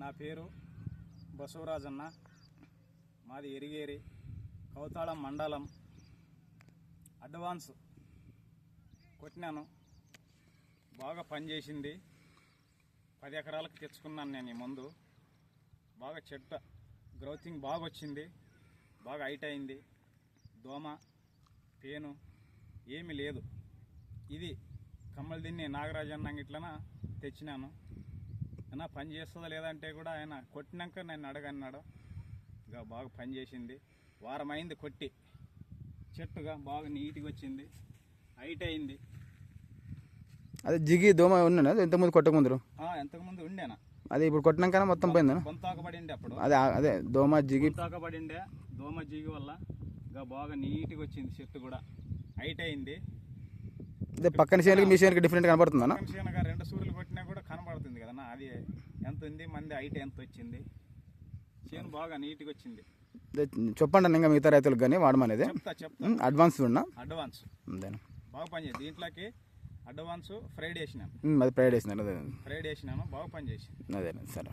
నా పేరు బసవరాజన్న. మాది ఎరిగేరి కౌతాళం మండలం. అడ్వాన్స్ కొట్టినాను. బాగా పనిచేసింది. పది ఎకరాలకు తెచ్చుకున్నాను నేను ఈ ముందు. బాగా చెట్టు గ్రోతింగ్ బాగా వచ్చింది బాగా హైట్ అయింది. దోమ పేను ఏమీ లేదు. ఇది కమ్మలు తిని నాగరాజన్న ఇట్లన తెచ్చినాను. అయినా పని చేస్తుందా లేదంటే కూడా ఆయన కొట్టినాక నన్ను అడగన్నాడు. ఇంకా బాగా పని చేసింది. వారం అయింది కొట్టి. చెట్టుగా బాగా నీట్గా వచ్చింది. హైట్ అయింది. అదే జిగి దోమ ఉన్నాను? కొట్టకముందు ఆ, ఎంతకుముందు ఉండేనా? అది ఇప్పుడు కొట్టినాకనే మొత్తం పోయిందా? కొంతాకబడిండే అప్పుడు. అదే అదే దోమ జిగి. కొంతాకబడిండే దోమ జీగి వల్ల. ఇంకా బాగా నీట్గా వచ్చింది చెట్టు కూడా. హైట్ అయింది. అదే పక్కన చేనుకి మీ చేనుకి డిఫరెంట్ కనబడుతుందా రెండు సూర్యులు కదన్నా అది ఎంత ఉంది మంది హైట్ ఎంత వచ్చింది. చేను బాగా నీట్గా వచ్చింది. చెప్పండి ఇంకా మిగతా రైతులకు కానీ వాడమనేది. చెప్తా చెప్తా. ఉమ్, అడ్వాన్స్ ఉన్నా? అడ్వాన్స్ బాగా పనిచేసి దీంట్లోకి అడ్వాన్స్ ఫ్రైడ్ వేసినాను అది ప్రైడ్ వేసినారు అదే. ఫ్రైడ్ వేసినాను బాగా పనిచేసింది. అదే సరే.